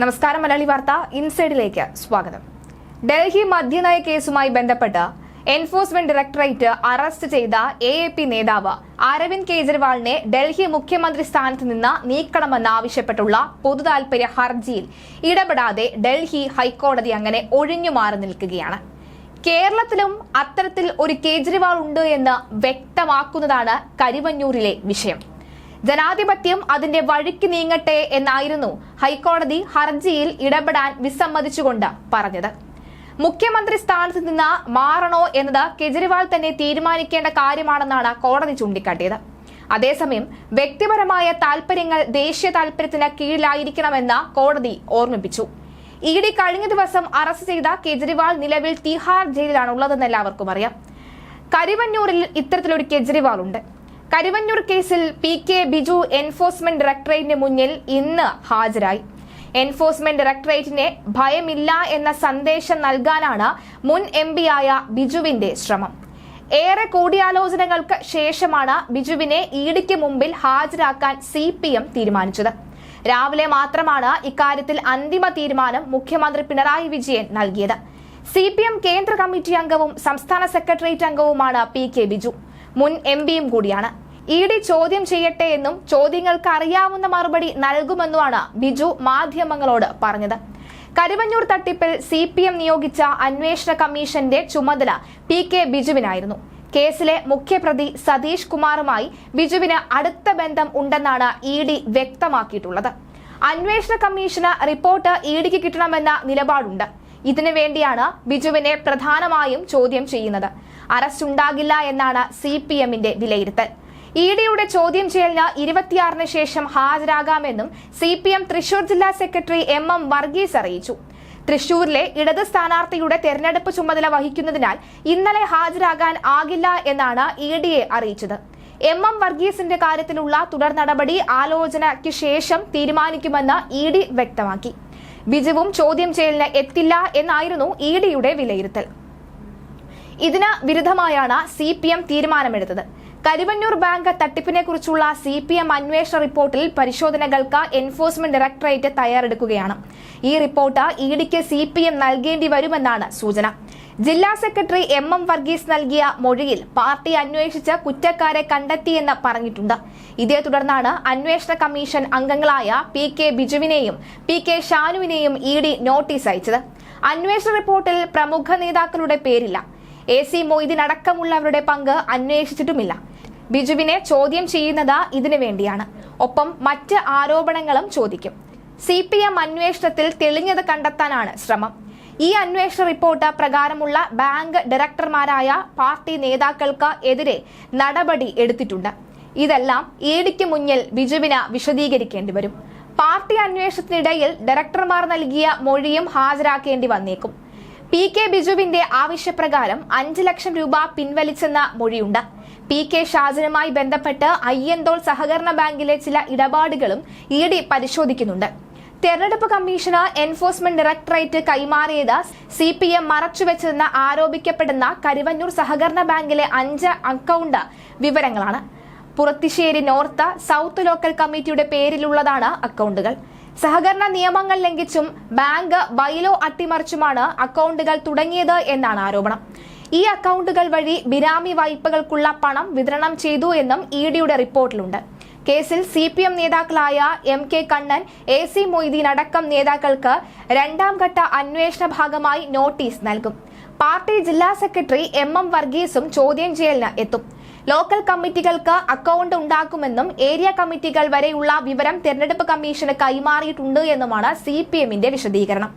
നമസ്കാരം മലയാളി വാർത്ത ഇൻസൈഡിലേക്ക് സ്വാഗതം. ഡൽഹി മദ്യനയ കേസുമായി ബന്ധപ്പെട്ട് എൻഫോഴ്സ്മെന്റ് ഡയറക്ടറേറ്റ് അറസ്റ്റ് ചെയ്ത എ എ പി നേതാവ് അരവിന്ദ് കെജ്രിവാളിനെ ഡൽഹി മുഖ്യമന്ത്രി സ്ഥാനത്ത് നിന്ന് നീക്കണമെന്നാവശ്യപ്പെട്ടുള്ള പൊതുതാൽപര്യ ഹർജിയിൽ ഇടപെടാതെ ഡൽഹി ഹൈക്കോടതി അങ്ങനെ ഒഴിഞ്ഞു മാറി നിൽക്കുകയാണ്. കേരളത്തിലും അത്തരത്തിൽ ഒരു കേജ്രിവാൾ ഉണ്ട് എന്ന് വ്യക്തമാക്കുന്നതാണ് കരിവഞ്ഞൂരിലെ വിഷയം. ജനാധിപത്യം അതിന്റെ വഴിക്ക് നീങ്ങട്ടെ എന്നായിരുന്നു ഹൈക്കോടതി ഹർജിയിൽ ഇടപെടാൻ വിസമ്മതിച്ചുകൊണ്ട് പറഞ്ഞത്. മുഖ്യമന്ത്രി സ്ഥാനത്ത് നിന്ന് മാറണോ എന്നത് കെജ്രിവാൾ തന്നെ തീരുമാനിക്കേണ്ട കാര്യമാണെന്നാണ് കോടതി ചൂണ്ടിക്കാട്ടിയത്. അതേസമയം വ്യക്തിപരമായ താൽപര്യങ്ങൾ ദേശീയ താൽപര്യത്തിന് കീഴിലായിരിക്കണമെന്ന് കോടതി ഓർമ്മിപ്പിച്ചു. ഇ ഡി കഴിഞ്ഞ ദിവസം അറസ്റ്റ് ചെയ്ത കെജ്രിവാൾ നിലവിൽ തിഹാർ ജയിലിലാണ് ഉള്ളതെന്ന് എല്ലാവർക്കും അറിയാം. കരിവന്നൂരിൽ ഇത്തരത്തിലൊരു കെജ്രിവാൾ ഉണ്ട് കരിവന്നൂർ കേസിൽ പി കെ ബിജു എൻഫോഴ്സ്മെന്റ് ഡയറക്ടറേറ്റിന് മുന്നിൽ ഇന്ന് ഹാജരായി. എൻഫോഴ്സ്മെന്റ് ഡയറക്ടറേറ്റിനെ ഭയമില്ല എന്ന സന്ദേശം നൽകാനാണ് മുൻ എം ആയ ബിജുവിന്റെ ശ്രമം. ഏറെ കൂടിയാലോചനകൾക്ക് ശേഷമാണ് ബിജുവിനെ ഇഡിക്ക് മുമ്പിൽ ഹാജരാക്കാൻ സി പി എം തീരുമാനിച്ചത്. രാവിലെ മാത്രമാണ് ഇക്കാര്യത്തിൽ അന്തിമ തീരുമാനം മുഖ്യമന്ത്രി പിണറായി വിജയൻ നൽകിയത്. സി പി എം കേന്ദ്ര കമ്മിറ്റി അംഗവും സംസ്ഥാന സെക്രട്ടേറിയറ്റ് അംഗവുമാണ് പി കെ ബിജു. മുൻ എം പിയും കൂടിയാണ്. ഇ ഡി ചോദ്യം ചെയ്യട്ടെ എന്നും ചോദ്യങ്ങൾക്ക് അറിയാവുന്ന മറുപടി നൽകുമെന്നുമാണ് ബിജു മാധ്യമങ്ങളോട് പറഞ്ഞത്. കരുവന്നൂർ തട്ടിപ്പിൽ സി പി എം നിയോഗിച്ച അന്വേഷണ കമ്മീഷന്റെ ചുമതല പി കെ ബിജുവിനായിരുന്നു. കേസിലെ മുഖ്യപ്രതി സതീഷ് കുമാറുമായി ബിജുവിന് അടുത്ത ബന്ധം ഉണ്ടെന്നാണ് ഇ ഡി വ്യക്തമാക്കിയിട്ടുള്ളത്. അന്വേഷണ കമ്മീഷന് റിപ്പോർട്ട് ഇ ഡിക്ക് കിട്ടണമെന്ന നിലപാടുണ്ട്. ഇതിനു വേണ്ടിയാണ് ബിജുവിനെ പ്രധാനമായും ചോദ്യം ചെയ്യുന്നത്. അറസ്റ്റ് ഉണ്ടാകില്ല എന്നാണ് സി പി എമ്മിന്റെ വിലയിരുത്തൽ. ഇ ഡിയുടെ ചോദ്യം ചെയ്യലിന് ഇരുപത്തിയാറിന് ശേഷം ഹാജരാകാമെന്നും സി പി എം തൃശൂർ ജില്ലാ സെക്രട്ടറി എം എം വർഗീസ് അറിയിച്ചു. തൃശൂരിലെ ഇടത് സ്ഥാനാർത്ഥിയുടെ തെരഞ്ഞെടുപ്പ് ചുമതല വഹിക്കുന്നതിനാൽ ഇന്നലെ ഹാജരാകാൻ ആകില്ല എന്നാണ് ഇ ഡിയെ അറിയിച്ചത്. എം എം വർഗീസിന്റെ കാര്യത്തിലുള്ള തുടർ നടപടി ആലോചനയ്ക്ക് ശേഷം തീരുമാനിക്കുമെന്ന് ഇ ഡി വ്യക്തമാക്കി. ബിജുവും ചോദ്യം ചെയ്യലിന് എത്തില്ല എന്നായിരുന്നു ഇ ഡിയുടെ വിലയിരുത്തൽ. ഇതിന് വിരുദ്ധമായാണ് സി പി എം തീരുമാനമെടുത്തത്. കരുവന്നൂർ ബാങ്ക് തട്ടിപ്പിനെ കുറിച്ചുള്ള സി പി എം അന്വേഷണ റിപ്പോർട്ടിൽ പരിശോധനകൾക്ക് എൻഫോഴ്സ്മെന്റ് ഡയറക്ടറേറ്റ് തയ്യാറെടുക്കുകയാണ്. ഈ റിപ്പോർട്ട് ഇ ഡിക്ക് സി പി എം നൽകേണ്ടി വരുമെന്നാണ് സൂചന. ജില്ലാ സെക്രട്ടറി എം എം വർഗീസ് നൽകിയ മൊഴിയിൽ പാർട്ടി അന്വേഷിച്ച് കുറ്റക്കാരെ കണ്ടെത്തിയെന്ന് പറഞ്ഞിട്ടുണ്ട്. ഇതേ തുടർന്നാണ് അന്വേഷണ കമ്മീഷൻ അംഗങ്ങളായ പി കെ ബിജുവിനെയും പി കെ ഷാനുവിനെയും ഇ ഡി നോട്ടീസ് അയച്ചത്. അന്വേഷണ റിപ്പോർട്ടിൽ പ്രമുഖ നേതാക്കളുടെ പേരില്ല. എ സി മൊയ്തീൻ അടക്കമുള്ളവരുടെ പങ്ക് അന്വേഷിച്ചിട്ടുമില്ല. ബിജുവിനെ ചോദ്യം ചെയ്യുന്നത് ഇതിനു വേണ്ടിയാണ്. ഒപ്പം മറ്റ് ആരോപണങ്ങളും ചോദിക്കും. സി പി എം അന്വേഷണത്തിൽ തെളിഞ്ഞത് കണ്ടെത്താനാണ് ശ്രമം. ഈ അന്വേഷണ റിപ്പോർട്ട് പ്രകാരമുള്ള ബാങ്ക് ഡയറക്ടർമാരായ പാർട്ടി നേതാക്കൾക്ക് എതിരെ നടപടി എടുത്തിട്ടുണ്ട്. ഇതെല്ലാം ഇഡിക്ക് മുന്നിൽ ബിജുവിന് വിശദീകരിക്കേണ്ടി വരും. പാർട്ടി അന്വേഷണത്തിനിടയിൽ ഡയറക്ടർമാർ നൽകിയ മൊഴിയും ഹാജരാക്കേണ്ടി വന്നേക്കും. പി കെ ബിജുവിന്റെ ആവശ്യപ്രകാരം അഞ്ച് ലക്ഷം രൂപ പിൻവലിച്ചെന്ന മൊഴിയുണ്ട്. പി കെ ഷാജനുമായി ബന്ധപ്പെട്ട് അയ്യന്തോൾ സഹകരണ ബാങ്കിലെ ചില ഇടപാടുകളും ഇ ഡി പരിശോധിക്കുന്നുണ്ട്. തെരഞ്ഞെടുപ്പ് കമ്മീഷന് എൻഫോഴ്സ്മെന്റ് ഡയറക്ടറേറ്റ് കൈമാറിയത് സി പി എം മറച്ചുവെച്ചെന്ന് ആരോപിക്കപ്പെടുന്ന കരുവന്നൂർ സഹകരണ ബാങ്കിലെ അഞ്ച് അക്കൗണ്ട് വിവരങ്ങളാണ്. പുറത്തിശ്ശേരി നോർത്ത് സൗത്ത് ലോക്കൽ കമ്മിറ്റിയുടെ പേരിലുള്ളതാണ് അക്കൗണ്ടുകൾ. സഹകരണ നിയമങ്ങൾ ലംഘിച്ചും ബാങ്ക് ബൈലോ അട്ടിമറിച്ചുമാണ് അക്കൗണ്ടുകൾ തുടങ്ങിയത് എന്നാണ് ആരോപണം. ഈ അക്കൗണ്ടുകൾ വഴി ബിരാമി വായ്പകൾക്കുള്ള പണം വിതരണം ചെയ്തു എന്നും ഇ ഡിയുടെ റിപ്പോർട്ടിലുണ്ട്. കേസിൽ സി പി എം നേതാക്കളായ M K Kannan A C Moideen അടക്കം നേതാക്കൾക്ക് രണ്ടാം ഘട്ട അന്വേഷണ ഭാഗമായി നോട്ടീസ് നൽകും. പാർട്ടി ജില്ലാ സെക്രട്ടറി എം എം വർഗീസും ചോദ്യം ചെയ്യലിന് എത്തും. ലോക്കൽ കമ്മിറ്റികൾക്ക് അക്കൗണ്ട് ഉണ്ടാക്കുമെന്നും ഏരിയ കമ്മിറ്റികൾ വരെയുള്ള വിവരം തെരഞ്ഞെടുപ്പ് കമ്മീഷന് കൈമാറിയിട്ടുണ്ട് എന്നുമാണ് സി വിശദീകരണം.